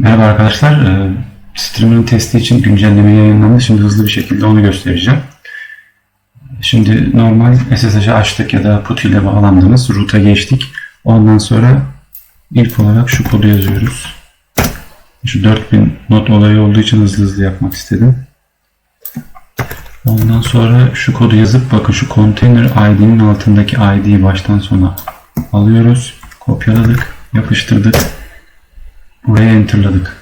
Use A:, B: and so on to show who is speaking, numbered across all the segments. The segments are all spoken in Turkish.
A: Merhaba arkadaşlar. Ee, Stream'in testi için güncelleme yayınlandı. Şimdi hızlı bir şekilde onu göstereceğim. Şimdi normal SSH'ı açtık ya da PuTTY ile bağlandığımız root'a geçtik. Ondan sonra ilk olarak şu kodu yazıyoruz. Şu 4000 not olayı olduğu için hızlı hızlı yapmak istedim. Ondan sonra şu kodu yazıp bakın şu container ID'nin altındaki ID'yi baştan sona alıyoruz. Kopyaladık, yapıştırdık. Buraya enterladık.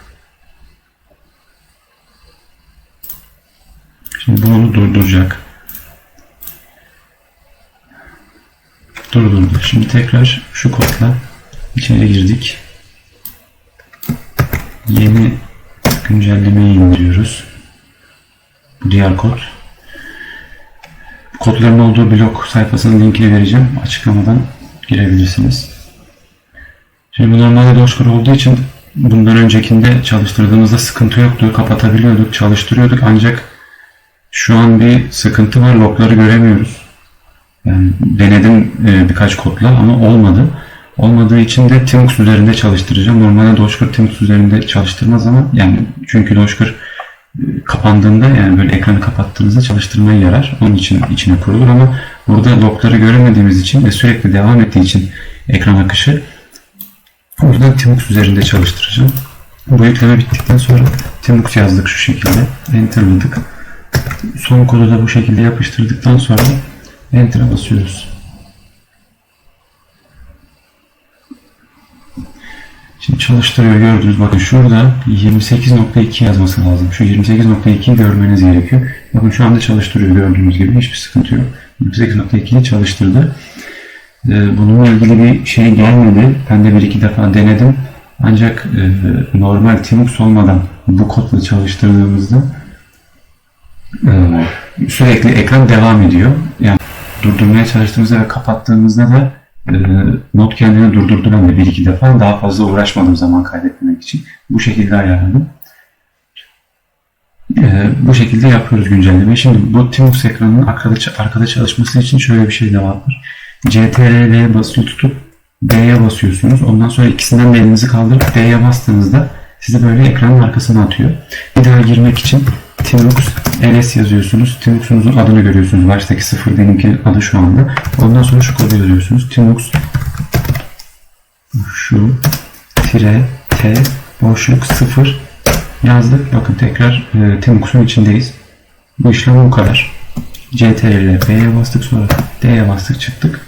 A: Şimdi bu onu durduracak. Durdurdu. Şimdi tekrar şu kodla içeri girdik. Yeni güncellemeyi indiriyoruz. Bu diğer kod. Kodların olduğu blog sayfasının linkini vereceğim. Açıklamadan girebilirsiniz. Şimdi bu normalde Dogecoin olduğu için bundan öncekinde çalıştırdığımızda sıkıntı yoktu. Kapatabiliyorduk, çalıştırıyorduk ancak şu an bir sıkıntı var. Logları göremiyoruz. Yani denedim e, birkaç kodla ama olmadı. Olmadığı için de Timux üzerinde çalıştıracağım. Normalde Dogecoin Timux üzerinde çalıştırmaz ama yani çünkü e, kapandığında yani böyle ekranı kapattığınızda çalıştırmaya yarar. Onun için içine kurulur ama burada logları göremediğimiz için ve sürekli devam ettiği için ekran akışı o Timux üzerinde çalıştıracağım. Bu yükleme bittikten sonra Timux yazdık şu şekilde. Enter'ladık. Son kodu da bu şekilde yapıştırdıktan sonra Enter'a basıyoruz. Şimdi çalıştırıyor gördünüz. Bakın şurada 28.2 yazması lazım. Şu 28.2'yi görmeniz gerekiyor. Bakın şu anda çalıştırıyor gördüğünüz gibi. Hiçbir sıkıntı yok. 28.2'yi çalıştırdı. Ee, Bununla ilgili bir şey gelmedi. Ben de bir iki defa denedim. Ancak e, normal Timux olmadan bu kodla çalıştırdığımızda e, sürekli ekran devam ediyor. Yani durdurmaya çalıştığımızda ve kapattığımızda da e, not kendini durdurdu ben bir iki defa. Daha fazla uğraşmadım zaman kaybetmemek için. Bu şekilde ayarladım. E, bu şekilde yapıyoruz güncellemeyi. Şimdi bu Timux ekranının arkada, arkada çalışması için şöyle bir şey de vardır. CTRL'ye basılı tutup D'ye basıyorsunuz. Ondan sonra ikisinden de elinizi kaldırıp D'ye bastığınızda sizi böyle ekranın arkasına atıyor. Bir daha girmek için Timux LS yazıyorsunuz. Timux'unuzun adını görüyorsunuz. Baştaki sıfır benimki adı şu anda. Ondan sonra şu kodu yazıyorsunuz. Timux şu tire T boşluk sıfır yazdık. Bakın tekrar e, Timux'un içindeyiz. Bu işlem bu kadar. CTRL B'ye bastık sonra D'ye bastık çıktık.